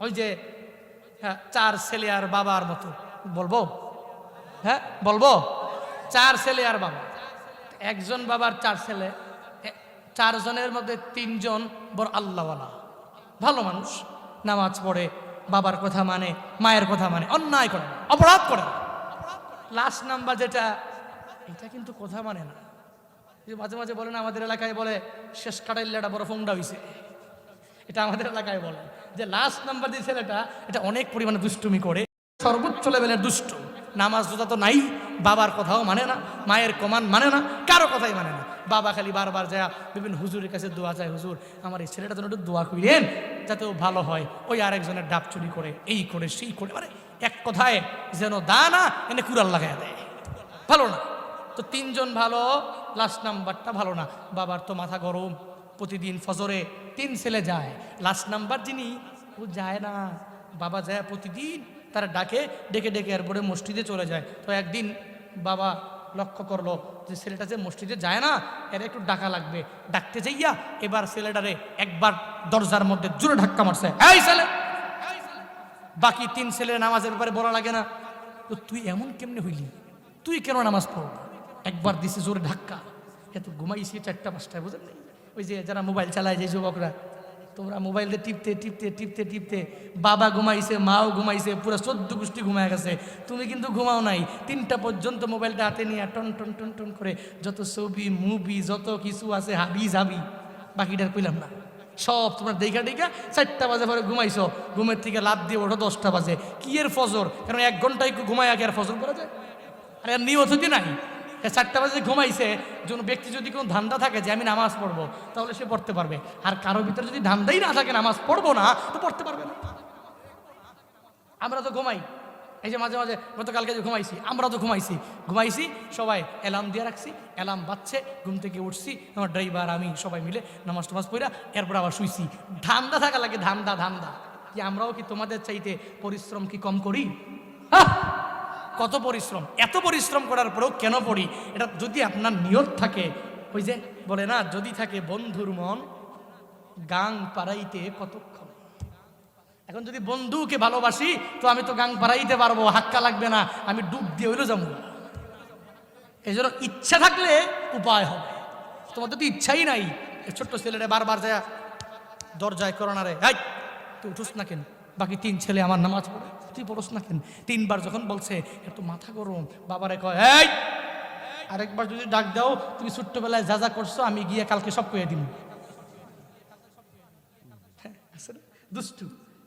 ওই যে হ্যাঁ চার ছেলে আর বাবার মতো। বলব? হ্যাঁ বলব? চার ছেলে আর বাবা। একজন বাবার চার ছেলে চারজনের মধ্যে তিনজন বড় আল্লাহওয়ালা। ভালো মানুষ নামাজ পড়ে বাবার কথা মানে মায়ের কথা মানে অন্যায় করে না, অপরাধ করে লাস্ট নাম্বার যেটা এটা কিন্তু কথা মানে না। মাঝে মাঝে বলেন আমাদের এলাকায় বলে শেষ কাটাইল্লাটা বড় ফোনটা হইছে। এটা আমাদের এলাকায় বলে। যে লাস্ট নাম্বার যে ছেলেটা এটা অনেক পরিমাণে দুষ্টুমি করে। সর্বোচ্চ লেভেলের দুষ্টু। নামাজ রোজা তো নাই, বাবার কথাও মানে না, মায়ের কমান মানে না, কারও কথাই মানে না। বাবা খালি বারবার যায়, বিভিন্ন হুজুরের কাছে দোয়া চায়, হুজুর, আমার এই ছেলেটা যেন একটু দোয়া করিলেন যাতে ও ভালো হয়। ওই আরেকজনের ডাব চুরি করে, এই করে, সেই করে। মানে এক কথায় যেন দা না, এনে কুড়াল লাগাই দেয়। ভালো না। তো তিনজন ভালো লাস্ট নাম্বারটা ভালো না। বাবার তো মাথা গরম। প্রতিদিন ফজরে তিন ছেলে যায়। লাস্ট নাম্বার যিনি, ও যায় না। বাবা যায় প্রতিদিন, তারা ডাকে, ডেকে ডেকে, এরপরে মসজিদে চলে যায়। তো একদিন বাবা লক্ষ্য করল যে ছেলেটা যে মসজিদে যায় না, এর একটু ডাকা লাগবে। ডাকতে যাইয়া এবার ছেলেটারে একবার দরজার মধ্যে জোরে ধাক্কা মারছে। এই ছেলে! বাকি তিন ছেলে নামাজের ব্যাপারে বলা লাগে না। তো তুই এমন কেমনে হইলি? তুই কেন নামাজ পড় একবার দিছে জোরে ধাক্কা। এত ঘুমাইছি চারটা, পাঁচটায়, বুঝলেন? নাই? ওই যে যারা মোবাইল চালায় যে যুবকরা, তোমরা মোবাইল দিয়ে টিপতে টিপতে টিপতে টিপতে বাবা ঘুমাইছে, মাও ঘুমাইছে, পুরো চোদ্দ গোষ্ঠী ঘুমায় গেছে। তুমি কিন্তু ঘুমাও নাই। তিনটা পর্যন্ত মোবাইলটা হাতে নিয়ে টন টন টন টন করে যত ছবি, মুভি, যত কিছু আছে, হাবি যাবি বাকিটা আর কইলাম না। সব তোমার দেখা দেখা চারটা বাজে পরে ঘুমাইছো। ঘুমের থেকে লাভ দিয়ে ওঠো দশটা বাজে। কি এর ফজর? কারণ এক ঘন্টায় ঘুমায় আগে আর ফজর করা যায়? আর নিয়ত হতে নাই। চারটা বাজে ঘুমাইছে যেন ব্যক্তি যদি কোনো ধান্দা থাকে যে আমি নামাজ পড়ব, তাহলে সে পড়তে পারবে। আর কারোর ভিতরে যদি ধান্দাই না থাকে, নামাজ পড়ব না, তো পড়তে পারবে না। আমরা তো ঘুমাই। এই যে মাঝে মাঝে গতকালকে যে ঘুমাইছি, আমরা তো ঘুমাইছি। ঘুমাইছি, সবাই অ্যালার্ম দিয়ে রাখছি, অ্যালার্ম বাচ্ছে ঘুম থেকে উঠছি, আমার ড্রাইভার, আমি সবাই মিলে নামাজ টামাজ পড়া, এরপর আবার শুইছি। ধান্দা থাকা লাগে, ধান্দা ধান্দা। কি আমরাও কি তোমাদের চাইতে পরিশ্রম কি কম করি! কত পরিশ্রম, এত পরিশ্রম করার পরেও কেন পড়ি? এটা যদি আপনার নিয়ত থাকে, ওই যে বলে না, যদি থাকে বন্ধুর মন, গাং পাড়াইতে কতক্ষণ? এখন যদি বন্ধুকে ভালোবাসি, তো আমি তো গাং পাড়াইতে পারব, হাক্কা লাগবে না, আমি ডুব দিয়ে হইলেও যাব। এই জন্য ইচ্ছা থাকলে উপায় হবে। তোমাদের তো ইচ্ছাই নাই। ছোট্ট ছেলেটা বারবার যায়, দরজায় করোনারে, হাই, তুই উঠোস না কেন? বাকি তিন ছেলে আমার নামাজ পড়ে। তুই পড়োস না কেন? তিনবার যখন বলছে, এত মাথা গরম। বাবারে কয়, এই! আরেকবার যদি ডাক দাও, তুমি ছোট্টবেলায় যা যা করছ, আমি গিয়ে কালকে সব কয়ে দিন দুষ্টু,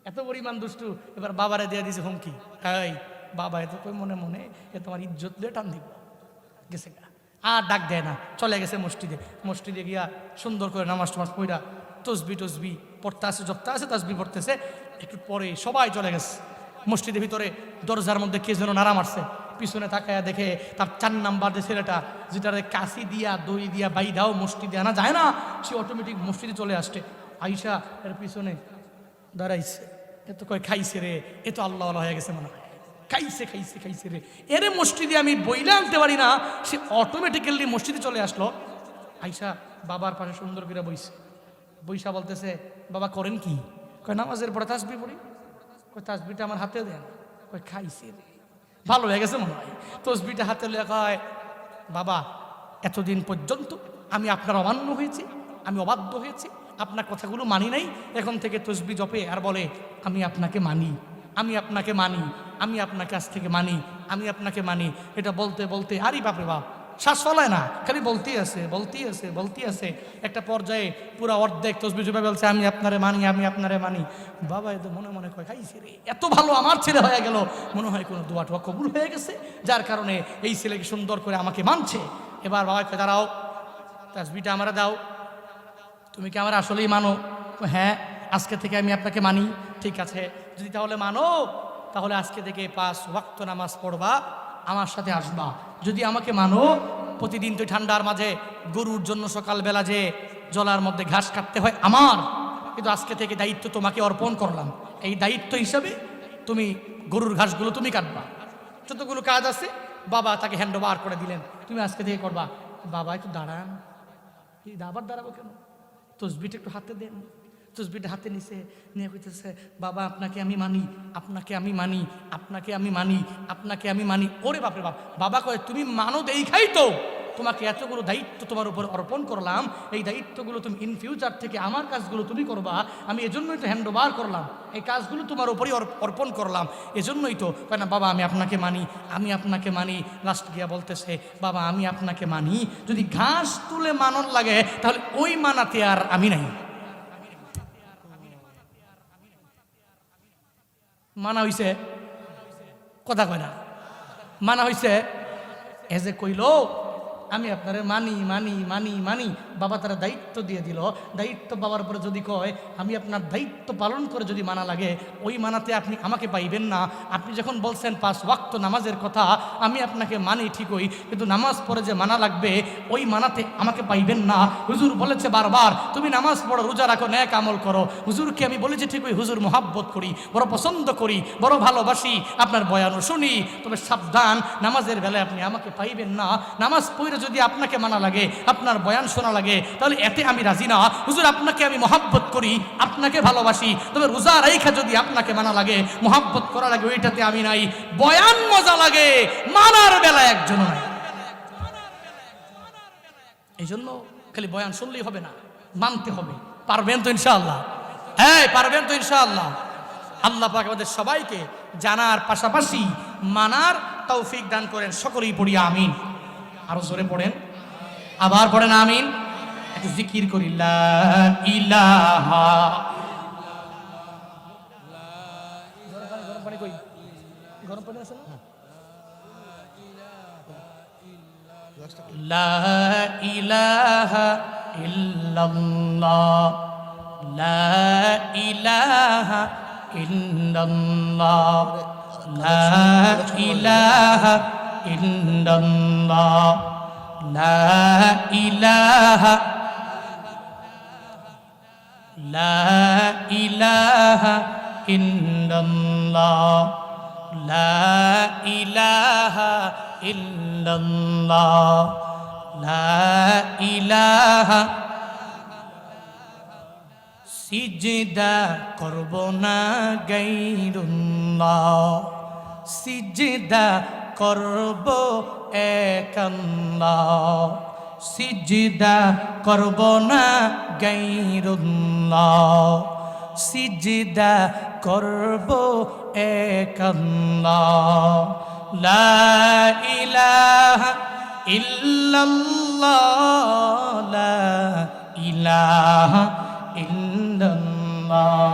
এত পরিমাণ দুষ্টু। এবার বাবারে দিয়ে দিছে হুমকি, এই, বাবা এত কই মনে মনে, এ তোমার ইজ্জত দিয়ে টান দিব। গেছে আর ডাক দেয় না, চলে গেছে মসজিদে। মসজিদে গিয়া সুন্দর করে নামাজ টামাজ পইরা তসবি টসবি পড়তে আছে, জপতে আছে, তসবি পড়তেছে। একটু পরে সবাই চলে গেছে। মসজিদের ভিতরে দরজার মধ্যে কে যেন নাড়া মারছে। পিছনে তাকায়া দেখে তার চার নাম্বার যে ছেলেটা, যেটারে কাশি দিয়া দই দিয়া বাই দাও মসজিদে আনা যায় না, সে অটোমেটিক মসজিদে চলে আসছে। আইসা এর পিছনে দাঁড়াইছে। এ তো কয়, খাইছে রে, এ তো আল্লাহ আল্লাহ হয়ে গেছে মনে হয়। খাইছে খাইছে খাইছে রে। এরে মসজিদে আমি বইলে আনতে পারি না, সে অটোমেটিক্যালি মসজিদে চলে আসলো। আইসা বাবার পাশে সুন্দর করে বইছে। বইসা বলতেছে, বাবা, করেন কি? কয়, নামাজের পরে তাসবি পড়ি। কয় তাসবিটা আমার হাতে দেন। কয়, খাইছে রে। ভালো হয়ে গেছে মনে হয়। তসবিটা হাতে লেখা কয়, বাবা, এতদিন পর্যন্ত আমি আপনার অমান্য হয়েছি, আমি অবাধ্য হয়েছি, আপনার কথাগুলো মানি নাই। এখন থেকে তসবি জপে আর বলে, আমি আপনাকে মানি, আমি আপনাকে মানি, আমি আপনাকে আজ থেকে মানি, আমি আপনাকে মানি। এটা বলতে বলতে, আরে বাপরে বাপ শ্বাস ফলায় না, খালি বলতেই আছে বলতেই আছে বলতেই আছে। একটা পর্যায়ে পুরো অর্ধেক তসবি জুবে বলছে, আমি আপনারে মানি, আমি আপনারে মানি। বাবা এত মনে মনে কয়, খাইছে রে, এত ভালো আমার ছেলে হয়ে গেল। মনে হয় কোনো দোয়া টোয়া কবুল হয়ে গেছে, যার কারণে এই ছেলেকে সুন্দর করে আমাকে মানছে। এবার বাবা কয়, দাঁড়াও তাসবিটা আমরা দাও। তুমি কি আমার আসলেই মানো? হ্যাঁ আজকে থেকে আমি আপনাকে মানি, ঠিক আছে। যদি তাহলে মানো, তাহলে আজকে থেকে পাঁচ ওয়াক্ত নামাজ পড়বা। আমার সাথে আসবা। যদি আমাকে মানো, প্রতিদিন তুই ঠান্ডার মাঝে গরুর জন্য সকালবেলা যে জলার মধ্যে ঘাস কাটতে হয় আমার, কিন্তু আজকে থেকে দায়িত্ব তোমাকে অর্পণ করলাম। এই দায়িত্ব হিসাবে তুমি গরুর ঘাসগুলো তুমি কাটবা। যতগুলো কাজ আছে, বাবা তাকে হ্যান্ড ওভার করে দিলেন। তুমি আজকে থেকে করবা। বাবা, একটু দাঁড়ান। আবার দাঁড়াবো কেন? তসবিটা একটু হাতে দেন। তসবিটা হাতে নিছে, নিয়ে কইতেছে, বাবা, আপনাকে আমি মানি, আপনাকে আমি মানি, আপনাকে আমি মানি, আপনাকে আমি মানি। ওরে বাপরে বাপ, বাবা কয়, তুমি মানো দেখাই তো। তোমাকে এতগুলো দায়িত্ব তোমার উপর অর্পণ করলাম। এই দায়িত্বগুলো তুমি ইন ফিউচার থেকে আমার কাজগুলো তুমি করবা। আমি এজন্যই তো হ্যান্ড ওভার করলাম। এই কাজগুলো তোমার উপরই অর- অর্পণ করলাম। এজন্যই তো। কয়, না, বাবা, আমি আপনাকে মানি, আমি আপনাকে মানি। লাস্ট গিয়া বলতেছে, বাবা, আমি আপনাকে মানি। যদি ঘাস তুলে মানন লাগে, তাহলে ওই মানাতে আর আমি নাই। মানা হইছে? কথা কয় না। মানা হইছে? এ যে কইল আমি আপনারে মানি মানি মানি মানি। বাবা তারা দায়িত্ব দিয়ে দিল। দায়িত্ব বাবার পরে যদি কয়, আমি আপনার দায়িত্ব পালন করে যদি মানা লাগে, ওই মানাতে আপনি আমাকে পাইবেন না। আপনি যখন বলছেন, পাঁচ ওয়াক্ত নামাজের কথা, আমি আপনাকে মানি ঠিকই, কিন্তু নামাজ পড়ে যে মানা লাগবে, ওই মানাতে আমাকে পাইবেন না। হুজুর বলেছে বারবার, তুমি নামাজ পড়ো, রোজা রাখো, ন্যাক আমল করো। হুজুরকে আমি বলেছি, ঠিকই, হুজুর, মোহাব্বত করি, বড় পছন্দ করি, বড় ভালোবাসি, আপনার বয়ানও শুনি, তবে সাবধান, নামাজের বেলায় আপনি আমাকে পাইবেন না। নামাজ পড়ে যদি আপনাকে মানা লাগে, আপনার বয়ান শোনা লাগে, তাহলে এতে আমি রাজি না। হুজুর, আপনাকে আমি মোহাব্বত করি, আপনাকে ভালোবাসি, তবে রোজা রাইখা যদি আপনাকে মানা লাগে, মোহাব্বত করা লাগে ওইটাতে আমি নাই। বয়ান মজা লাগে, মানার বেলায় একজন এই জন্য খালি বয়ান শুনলেই হবে না, মানতে হবে। পারবেন তো ইনশাআল্লাহ? হ্যাঁ পারবেন তো ইনশাআল্লাহ। আল্লাহ পাক আমাদের সবাইকে জানার পাশাপাশি মানার তৌফিক দান করেন। সকলেই পড়ি, আমিন। আরো জোরে পড়েন আবার পড়েন আমিন একটু জিকির করি লা ইলাহা গরম পানি কই গরম পানি আছে না لا إله إلا الله لا إله إلا الله لا إله إلا الله لا إله لا إله إلا الله لا إله إلا الله لا إله সিজদা করব না গাইরুল্লাহ সিজদা করব একাল্লাহ সিজদা করব না গাইরুল্লাহ। সিজদা করব লা ইলাহা ইলাহা ইল্লাল্লাহ।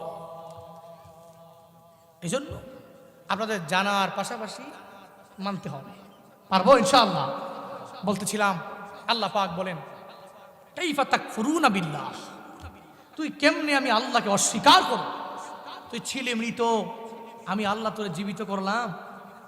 এই জন্য আপনাদের জানার পাশাপাশি মানতে হবে। পারব ইনশাআল্লাহ? বলতেছিলাম, আল্লাহ পাক বলেন তাকফুরুনা বিল্লাহ? তুই কেমনে আমি আল্লাহকে অস্বীকার করব? তুই ছিলে মৃত, আমি আল্লাহ তোরে জীবিত করলাম,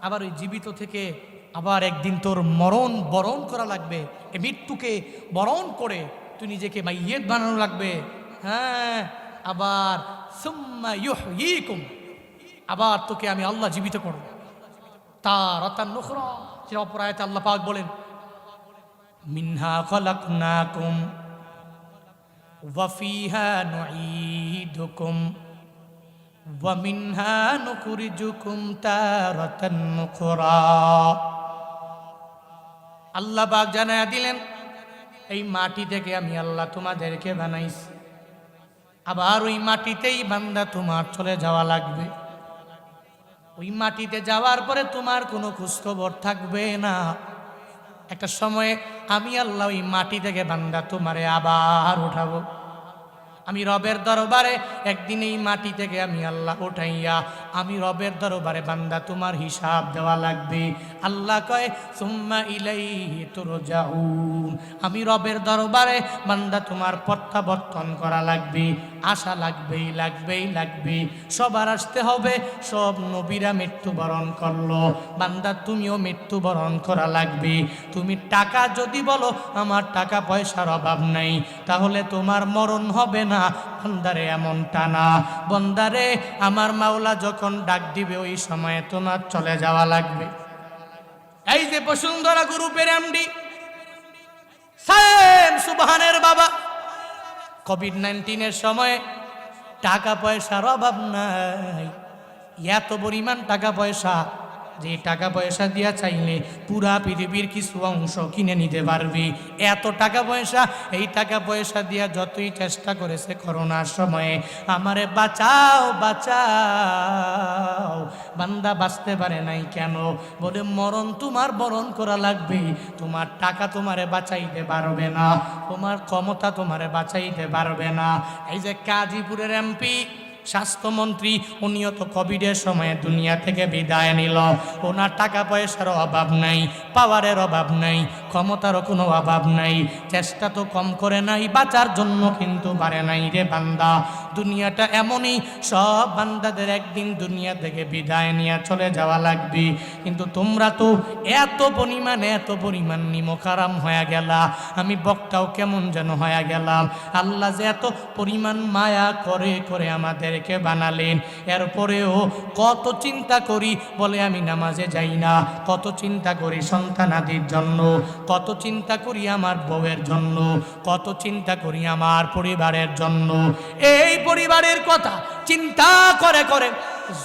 আবার ওই জীবিত থেকে আবার একদিন তোর মরণ বরণ করা লাগবে এই মৃত্যুকে বরণ করে তুই নিজেকে মাইয়েত বানানো লাগবে। হ্যাঁ আবার সুম্মা ইউহয়িকুম আবার তোকে আমি আল্লাহ জীবিত করব। তার অতার নখর সে অপরায়তে আল্লাহ পাক বলেন, মিনহা খলাকনাকুম ওয়াফিহা নুঈদুকুম ওয়া মিনহা নুখরিজুকুম তারাতান নুখরা আল্লাহ পাক জানায়া দিলেন, এই মাটি থেকে আমি আল্লাহ তোমাদেরকে বানাইছি। আবার ওই মাটিতেই বান্দা তোমার চলে যাওয়া লাগবে। ওই মাটিতে যাওয়ার পরে তোমার কোনো খোঁজখবর থাকবে না। একটা সময়ে আমি আল্লাহ ওই মাটি থেকে বান্দা তোমারে আবার উঠাবো। আমি রবের দরবারে একদিন এই মাটি থেকে আমি আল্লাহ উঠাইয়া আমি রবের দরবারে বান্দা, তোমার হিসাব দেওয়া লাগবে। আল্লাহ কয়, সুম্মা ইলাইহি তুরজাউন। আমি রবের দরবারে বান্দা, তোমার প্রত্যাবর্তন করা লাগবে, আশা লাগবেই লাগবেই লাগবে। সবার আসতে হবে, সব নবীরা মৃত্যুবরণ করল। বান্দা, তুমিও মৃত্যুবরণ করা লাগবে। তুমি টাকা যদি বলো, আমার টাকা পয়সার অভাব নাই, তাহলে তোমার মরণ হবে না। বন্দারে, এমনটা না। বন্দারে, আমার মাওলা যখন ডাক দিবে, ওই সময়ে তোমার চলে যাওয়া লাগবে। এই যে বসুন্ধরা গ্রুপের এমডি, সায়েম সুবহানের বাবা কোভিড নাইন্টিনের সময়ে টাকা পয়সার অভাব নাই। এত পরিমাণ টাকা পয়সা যে টাকা পয়সা দিয়া চাইলে পুরা পৃথিবীর কিছু অংশ কিনে নিতে পারবি। এত টাকা পয়সা, এই টাকা পয়সা দিয়া যতই চেষ্টা করেছে করোনার সময়ে, আমারে বাঁচাও বাঁচাও। বান্দা বাঁচতে পারে নাই কেন? বলে, মরণ তোমার বরণ করা লাগবে। তোমার টাকা তোমারে বাঁচাইতে পারবে না। তোমার ক্ষমতা তোমারে বাঁচাইতে পারবে না। এই যে কাজীপুরের এমপি স্বাস্থ্যমন্ত্রী, উনিও তো কোভিডের সময় দুনিয়া থেকে বিদায় নিল। ওনার টাকা পয়সার অভাব নাই, পাওয়ারের অভাব নাই, ক্ষমতারও কোনো অভাব নাই। চেষ্টা তো কম করে নাই, বাঁচার জন্য কিন্তু পারে নাই রে বান্দা। দুনিয়াটা এমনই, সব বান্দাদের একদিন দুনিয়া থেকে বিদায় নিয়ে চলে যাওয়া লাগবে। কিন্তু তোমরা তো এত পরিমাণে, এত পরিমাণ নিমখারাম হয়ে গেলা। আমি বক্তাও কেমন যেন হয়ে গেলাম। আল্লাহ যে এত পরিমাণ মায়া করে করে আমাদেরকে বানালেন। এরপরেও কত চিন্তা করি বলে আমি নামাজে যাই না। কত চিন্তা করি সন্তানাদির জন্য। কত চিন্তা করি আমার বউয়ের জন্য। কত চিন্তা করি আমার পরিবারের জন্য। এই পরিবারের কথা চিন্তা করে করে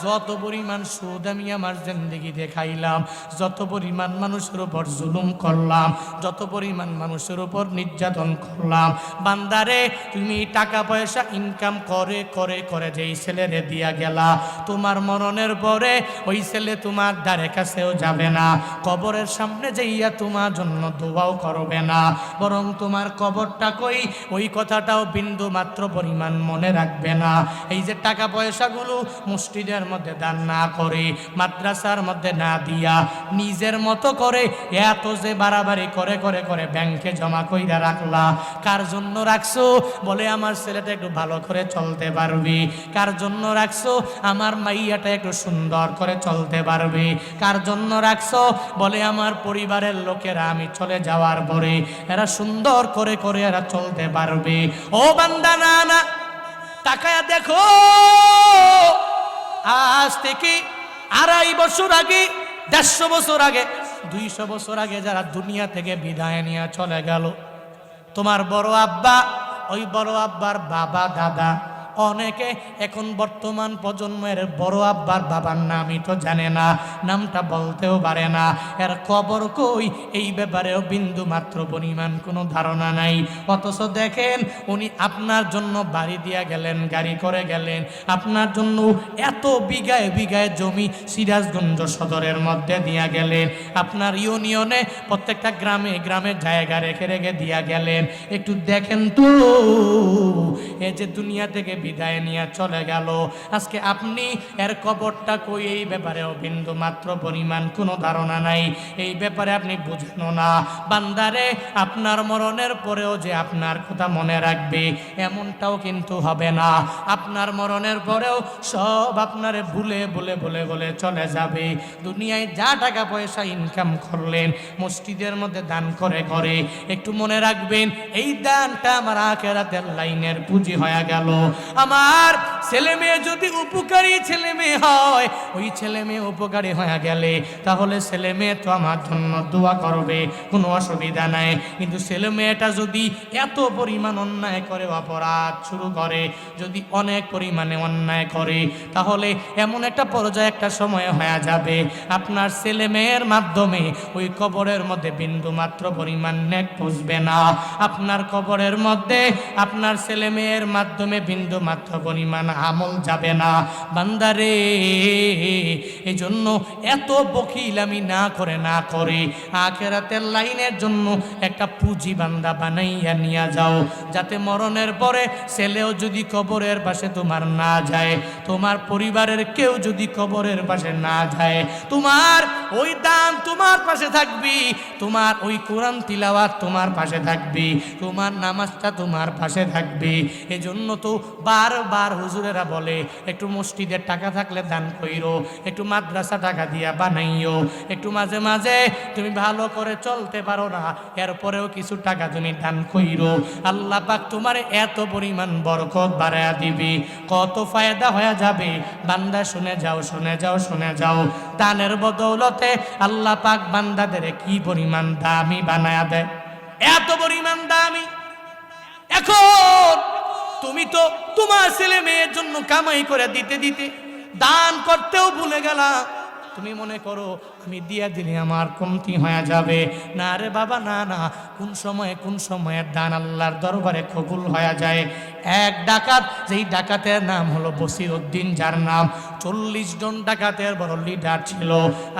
যত পরিমাণ সুদ আমি আমার জিন্দগি দেখাইলাম যত পরিমাণ মানুষের উপর জুলুম করলাম, যত পরিমাণ মানুষের উপর নির্যাতন করলাম, বান্দারে, তুমি টাকা পয়সা ইনকাম করে করে করে যেই ছেলেরে দিয়া গেলা, তোমার মরণের পরে ওই ছেলে তোমার দ্বারে কাছেও যাবে না, কবরের সামনে যাইয়া তোমার জন্য দোয়াও করবে না, বরং তোমার কবরটা কই, ওই কথাটাও বিন্দু মাত্র পরিমাণ মনে রাখবে না, এই যে টাকা পয়সাগুলো মুষ্টিদের মধ্যে দান না করে, মাদ্রাসার মধ্যে না দিয়া, নিজের মতো করে এত যে বাড়াবাড়ি করে করে করে ব্যাংকে জমা কইরা রাখলা। কার জন্য রাখছো? বলে আমার ছেলেটা একটু ভালো করে চলতে পারবে। কার জন্য রাখছো? আমার মাইয়াটা একটু সুন্দর করে চলতে পারবে। কার জন্য রাখছো? বলে আমার পরিবারের লোকেরা, আমি চলে যাওয়ার পরে এরা সুন্দর করে করে এরা চলতে পারবে। ও বান্দা, না না, তাকায়া দেখো। আজ থেকে আড়াই বছর আগে, দেড়শো বছর আগে, দুইশো বছর আগে যারা দুনিয়া থেকে বিদায় নিয়ে চলে গেল, তোমার বড় আব্বা, ওই বড় আব্বার বাবা, দাদা অনেকে এখন বর্তমান প্রজন্মের বড় আব্বার বাবার নামই তো জানে না, নামটা বলতেও পারে না। এর কবর কই? এই ব্যাপারেও বিন্দু মাত্র পরিমাণ কোনো ধারণা নাই। অথচ দেখেন, উনি আপনার জন্য বাড়ি দিয়া গেলেন, গাড়ি করে গেলেন। আপনার জন্য এত বিঘায় বিঘায় জমি সিরাজগঞ্জ সদরের মধ্যে দিয়া গেলেন। আপনার ইউনিয়নে প্রত্যেকটা গ্রামে গ্রামে জায়গা রেখে রেখে দিয়া গেলেন। একটু দেখেন তো এ যে দুনিয়া থেকে বিদায় নিয়ে চলে গেল। আজকে আপনি এর কবরটা কই? এই ব্যাপারেও বিন্দু মাত্র পরিমাণ কোনো ধারণা নাই। এই ব্যাপারে আপনি বুঝেন না। বান্দারে, আপনার মরণের পরেও যে আপনার কথা মনে রাখবে, এমনটাও কিন্তু হবে না। আপনার মরণের পরেও সব আপনারে ভুলে, বলে বলে বলে চলে যাবে। দুনিয়ায় যা টাকা পয়সা ইনকাম করলেন, মসজিদের মধ্যে দান করে করে। একটু মনে রাখবেন, এই দানটা আমার আখেরাতের লাইনের পুঁজি হয়ে গেল। আমার ছেলে মেয়ে যদি উপকারী ছেলে মেয়ে হয়, ওই ছেলে মেয়ে উপকারী হয়ে গেলে তাহলে ছেলে মেয়ে তো আমার জন্য দোয়া করবে, কোনো অসুবিধা নাই। কিন্তু ছেলে মেয়েটা যদি এত পরিমাণ অন্যায় করে, অপরাধ শুরু করে, যদি অনেক পরিমাণে অন্যায় করে, তাহলে এমন একটা পর্যায়ে একটা সময় হয়ে যাবে, আপনার ছেলে মেয়ের মাধ্যমে ওই কবরের মধ্যে বিন্দু মাত্র পরিমাণ নেক পুষবে না। আপনার কবরের মধ্যে আপনার ছেলে মেয়ের মাধ্যমে বিন্দু মাত্র পরিমাণ আমল যাবে না। বান্দারে এই জন্য এত বকিল আমি না করে না করে। আখেরাতের লাইনের জন্য একটা পুঁজি বান্দা বানাইয়া নিয়ে যাও। যাতে মরণের পরে ছেলেও যদি কবরের পাশে তোমার না যায়, তোমার পরিবারের কেউ যদি কবরের পাশে না যায়, তোমার ওই দান তোমার পাশে থাকবি, তোমার ওই কোরআন তিলাওয়াত তোমার পাশে থাকবি, তোমার নামাজটা তোমার পাশে থাকবে। এজন্য তো বারবার হুজুরেরা বলে, একটু মসজিদের টাকা থাকলে দান কইরো, একটু মাদ্রাসা টাকা দিয়া বানাইও একটু মাঝে মাঝে তুমি ভালো করে চলতে পারো না, এরপরেও কিছু টাকা তুমি দান কইরো। আল্লাহ পাক তোমার এত পরিমাণ বরকত বাড়ায়া দিবি। কত ফায়দা হয়ে যাবে? বান্দা শুনে যাও শুনে যাও শুনে যাও। দানের বদৌলতে আল্লাহ পাক বান্দাদের কি পরিমাণ দামি বানায়া দেয়? এত পরিমাণ দামি। এখন তুমি তো তোমার ছেলে মেয়ের জন্য কামাই করে দিতে দিতে দান করতেও ভুলে গেলা। তুমি মনে করো আমি দিয়ে দিলে আমার কমতি হয়ে যাবে? না রে বাবা, না না। কোন সময়ে কোন সময়ে দান আল্লাহর দরবারে কবুল হয়ে যায়? এক ডাকাত, যেই ডাকাতের নাম হলো বসির উদ্দিন যার নাম চল্লিশ জন ডাকাতের বড় লিডার ছিল।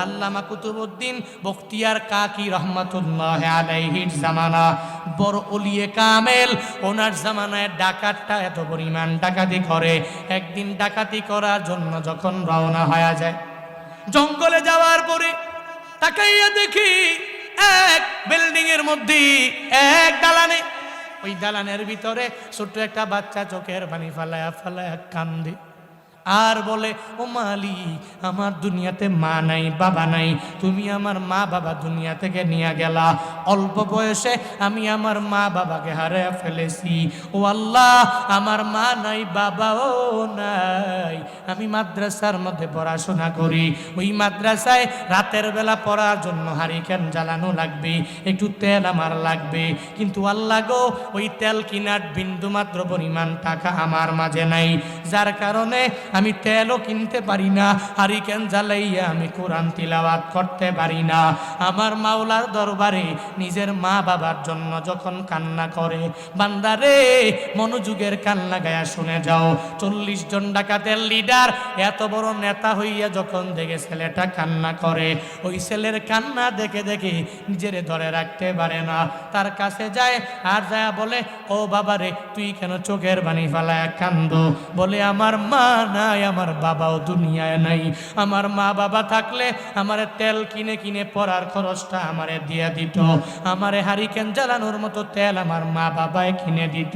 আল্লামা কুতুবুদ্দিন বখতিয়ার কাকি রহমতুল্লাহ আলাইহির জামানা। বড় অলিয়ে কামেল, ওনার জামানায় ডাকাতটা এত পরিমাণ ডাকাতি করে। একদিন ডাকাতি করার জন্য যখন রওনা হয়ে যায় জঙ্গলে যাওয়ার পরে তাকাইয়া দেখি এক বিল্ডিং এর মধ্যে এক দালানে, ওই দালানের ভিতরে ছোট্ট একটা বাচ্চা চোখের পানি ফালায়া ফালায়া কান্দে। আর বলে, ও মালি আমার দুনিয়াতে মা নাই, বাবা নাই, তুমি আমার মা বাবা দুনিয়া থেকে নিয়ে গেলা। অল্প বয়সে আমি আমার মা বাবাকে হারে ফেলেছি। ও আল্লাহ, আমার মা নাই, বাবাও নাই। আমি মাদ্রাসার মধ্যে পড়াশোনা করি। ওই মাদ্রাসায় রাতের বেলা পড়ার জন্য হারিকেন জ্বালানো লাগবে, একটু তেল আমার লাগবে। কিন্তু আল্লাহ গো, ওই তেল কিনার বিন্দু মাত্র পরিমাণ টাকা আমার মাঝে নাই। যার কারণে আমি তেলও কিনতে পারি না, হারিকেন জ্বালাইয়া আমি কোরআন তিলাওয়াত করতে পারি না। আমার মাওলার দরবারে নিজের মা বাবার জন্য যখন কান্না করে বান্দারে মনোযোগের কান্না গায়া শুনে যাও। চল্লিশ জন ডাকাতের লিডার এত বড় নেতা হইয়া যখন দেখে ছেলেটা কান্না করে, ওই ছেলের কান্না দেখে দেখে নিজের ধরে রাখতে পারে না। তার কাছে যায়, আর যায় বলে, ও বাবারে, তুই কেন চোখের বাণী ফেলায় কান্দ? বলে, আমার মা নাই, আমার বাবাও দুনিয়ায় নাই। আমার মা বাবা থাকলে আমারে তেল কিনে কিনে পড়ার খরচটা আমারে দিয়ে দিত। আমারে হারিকেন জ্বালানোর মতো তেল আমার মা বাবায় কিনে দিত।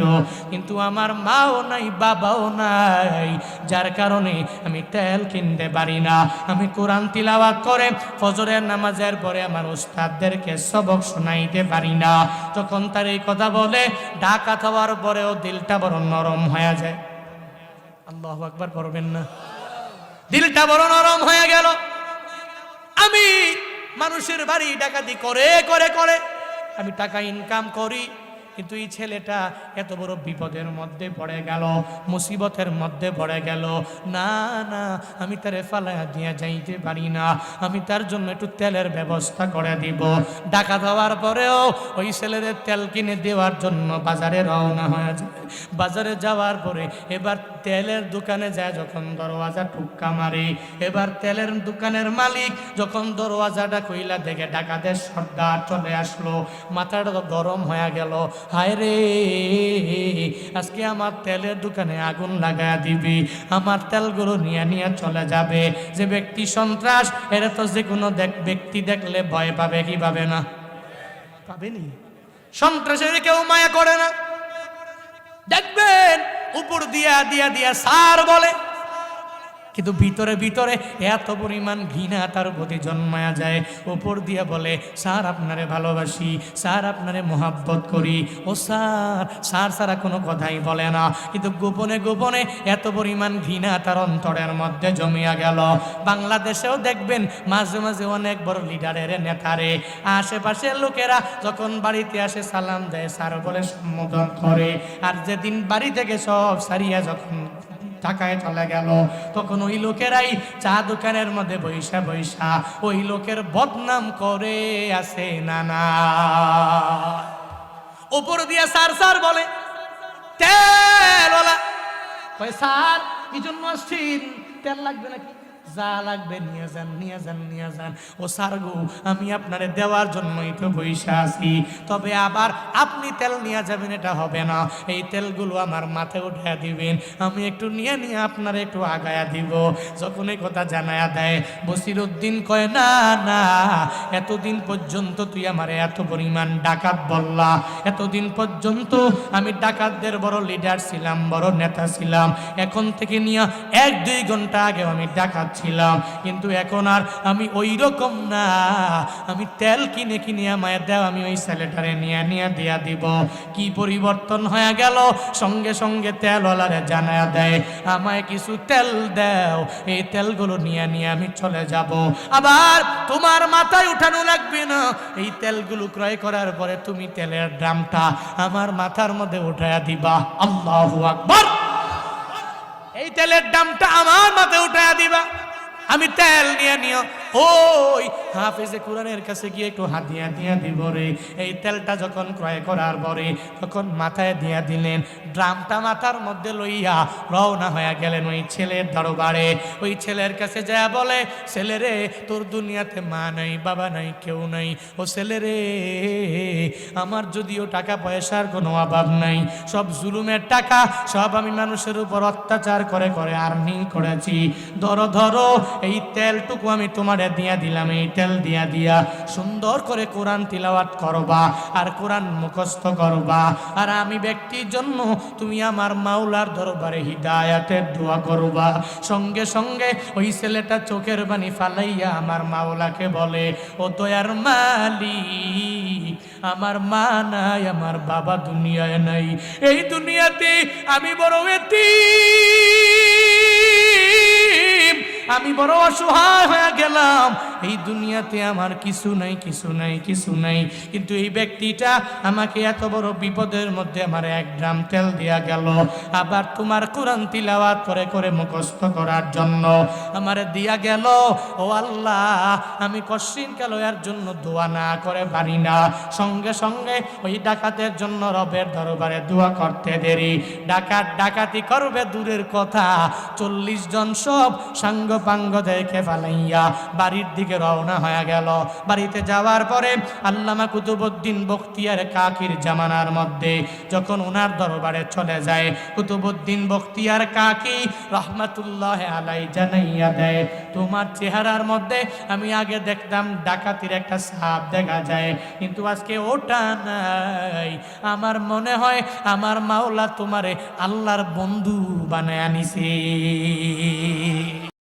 কিন্তু আমার মাও নাই, বাবাও নাই। যার কারণে আমি তেল কিনতে পারি না। আমি কোরআন তিলাওয়াত করে ফজরের নামাজের পরে আমার উস্তাদদেরকে সবক শোনাইতে পারি না। যখন তার এই কথা বলে, ডাকাত হওয়ার পরেও দিলটা বড় নরম হয়ে যায়। আল্লাহ আকবার পড়বেন না। দিলটা বড় নরম হয়ে গেল। আমি মানুষের বাড়ি ডাকাতি করে করে করে। আমি টাকা ইনকাম করি। কিন্তু এই ছেলেটা এত বড় বিপদের মধ্যে পড়ে গেল, মুসিবতের মধ্যে পড়ে গেল। না না, আমি তারে ফালাইয়া দিয়া যাইতে পারি না। আমি তার জন্য একটু তেলের ব্যবস্থা করে দিব। ডাকা দেওয়ার পরেও ওই ছেলেদের তেল কিনে দেওয়ার জন্য বাজারে রওনা হয়ে যায় বাজারে যাওয়ার পরে এবার তেলের দোকানে যায় যখন দরওয়াজা টুক্কা মারে। এবার তেলের দোকানের মালিক যখন দরওয়াজাটা কইলা দেখে ডাকাতের সর্দার চলে আসলো। মাথাটা গরম হয়ে গেল। হায় রে, আজকে আমার তেলের দোকানে আগুন লাগায় দিবি। আমার তেলগুলো নিয়ে নিয়ে চলে যাবে। যে ব্যক্তি সন্ত্রাস, এরা তো যে কোনো দেখ- ব্যক্তি দেখলে ভয় পাবে কি পাবে না? পাবেনি। সন্ত্রাসের কেউ মায়া করে না। দেখবেন, উপর দিয়া দিয়া দিয়া সার বলে। কিন্তু ভিতরে ভিতরে এত পরিমাণ ঘৃণা তার প্রতি জন্মায়া যায়। ওপর দিয়ে বলে, স্যার, আপনারে ভালোবাসি, স্যার, আপনারে মোহাব্বত করি। ও স্যার স্যার সারা কোনো কথাই বলে না। কিন্তু গোপনে গোপনে এত পরিমাণ ঘৃণা তার অন্তরের মধ্যে জমিয়া গেল। বাংলাদেশেও দেখবেন মাঝে মাঝে অনেক বড় লিডারের নেতারে, আশেপাশের লোকেরা যখন বাড়িতে আসে সালাম দেয়, স্যার বলে সম্বোধন করে। আর যেদিন বাড়ি থেকে সব সারিয়া যখন ঢাকায় চলে গেল। তখন ওই লোকেরাই চা দোকানের মধ্যে বৈশা বৈশা ওই লোকের বদনাম করে আসে নানা। উপর দিয়ে সার সার বলে, তেল কয়, স্যার কি জন্য তেল লাগবে নাকি? যা লাগবে নিয়ে যান নিয়ে যান নিয়ে যান। ও স্যার গো, আমি আপনারে দেওয়ার জন্যই তো বৈশা আছি। তবে আবার আপনি তেল নিয়ে যাবেন, এটা হবে না। এই তেলগুলো আমার মাথায় উঠায় দিবেন। আমি একটু নিয়ে নিয়ে আপনার একটু আগায়া দিব। যখন এই কথা জানায়া দেয় বসির উদ্দিন কয়, না না, এতদিন পর্যন্ত তুই আমার এত পরিমাণ ডাকাত বললা। এতদিন পর্যন্ত আমি ডাকাতদের বড় লিডার ছিলাম, বড় নেতা ছিলাম। এখন থেকে নিয়ে এক দুই ঘণ্টা আগে আমি ডাকাত ছিলাম। কিন্তু এখন আর আমি ওই রকম না। আমি তেল কিনে কিনে আমায় দেও, আমি ওই স্যালেটারে নিয়ে নিয়ে দিয়া দিব। কি পরিবর্তন হয়ে গেল? সঙ্গে সঙ্গে তেল তেলওয়ালারে জানায়া দেয়, আমায় কিছু তেল দাও, এই তেলগুলো নিয়ে নিয়ে আমি চলে যাব। আবার তোমার মাথায় উঠানো লাগবে না, এই তেলগুলো ক্রয় করার পরে তুমি তেলের ড্রামটা আমার মাথার মধ্যে উঠায়া দিবা। আল্লাহু আকবার! এই তেলের দামটা আমার মাথায় উঠায়া দিবা। আমি তেল নিয়ে নিও। ওই হাফেজে কোরআনের কাছে গিয়ে একটু হাত দিয়া দিয়া দিব রে। এই তেলটা যখন ক্রয় করার পরে তখন মাথায় দিয়া দিলেন, ড্রামটা মাথার মধ্যে লইয়া রওনা হয়ে গেলেন ওই ছেলের দরবারে। ওই ছেলের কাছে যা বলে, ছেলে রে, তোর দুনিয়াতে মা নাই, বাবা নাই, কেউ নাই। ও ছেলে রে, আমার যদিও টাকা পয়সার কোনো অভাব নাই, সব জুলুমের টাকা, সব আমি মানুষের উপর অত্যাচার করে করে আর্নিং করেছি। ধরো ধরো, এই তেলটুকু আমি তোমারে দিয়া দিলাম, এই তেল দিয়া দিয়া সুন্দর করে কোরআন তিলাওয়াত করবা আর কোরআন মুখস্থ করবা। আর আমি ব্যক্তির জন্য তুমি আমার মাওলার দরবারে হিদায়াতের দোয়া করবা। সঙ্গে সঙ্গে ওই ছেলেটা চোখের বাণী ফালাইয়া আমার মাওলাকে বলে, ও দয়ার মালি আমার মা নাই, আমার বাবা দুনিয়ায় নাই। এই দুনিয়াতে আমি বড় এতিম আমি বড় অসহায় হয়ে গেলাম। এই দুনিয়াতে আমার কিছু নাই কিছু নাই কিছু নাই। কিন্তু এই ব্যক্তিটা আমাকে এত বড় বিপদের মধ্যে আমার এক গ্রাম তেল দেয়া গেল। আবার তোমার কোরআন তিলাওয়াত করে করে মুখস্থ করার জন্য আমার দিয়া গেল। ও আল্লাহ, আমি কশিন কালো এর জন্য দোয়া না করে পারি না। সঙ্গে সঙ্গে ওই ডাকাতের জন্য রবের দরবারে দোয়া করতে দেরি। ডাকাত ডাকাতি করবে দূরের কথা। চল্লিশ জন সব সাঙ্গ পাঙ্গ দেখে ফালাইয়া বাড়ির দিকে রওনা হয়ে গেল। বাড়িতে যাওয়ার পরে আল্লামা কুতুবুদ্দিন বখতিয়ার কাকির জামানার মধ্যে যখন ওনার দরবারে চলে যায় কুতুবুদ্দিন বখতিয়ার কাকি রহমাতুল্লাহ আলাই জানাইয়া দেয়, তোমার চেহারার মধ্যে আমি আগে দেখতাম ডাকাতির একটা সাপ দেখা যায়, কিন্তু আজকে ওটা নাই। আমার মনে হয় আমার মাওলা তোমারে আল্লাহর বন্ধু বানায় আনিছে।